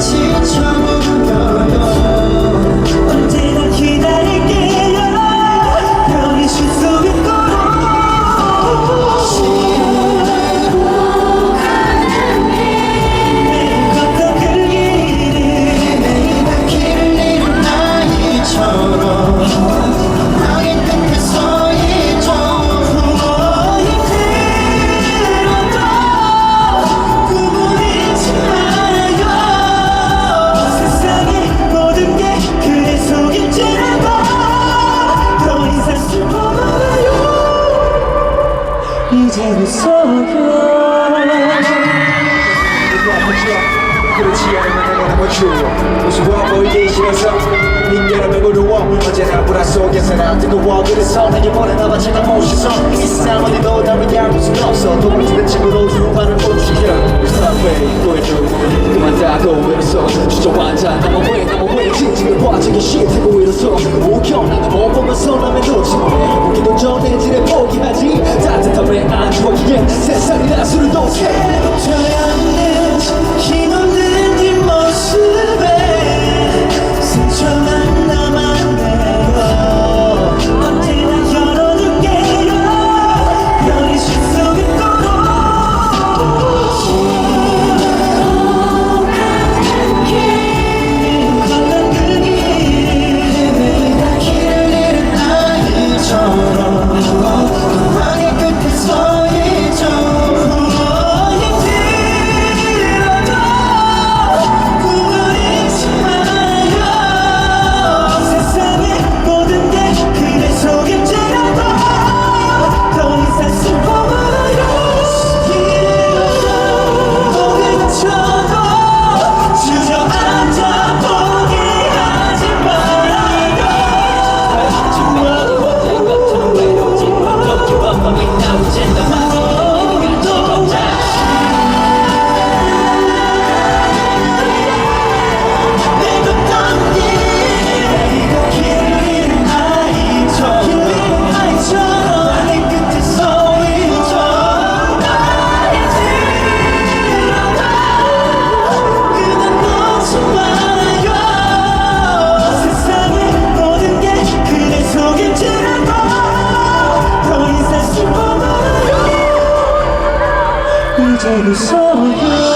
to 속여 그렇지 않으면 내가 너무 추워. 무서워 보이기 싫어서? 메고 누워 언제나 불안 속에서 나 뜨거워 그래서 내게 보내나봐 제가 못 씻어? 이 세상 어디도 답을 얇을 순 없어. 또 멋지는 친구로 주고받는 꽃이야 Stop waiting for you 그만 다고 일어서 주저앉아. 나만 왜 나만 왜 진지를 봐 저기 놓지 마 在你所有。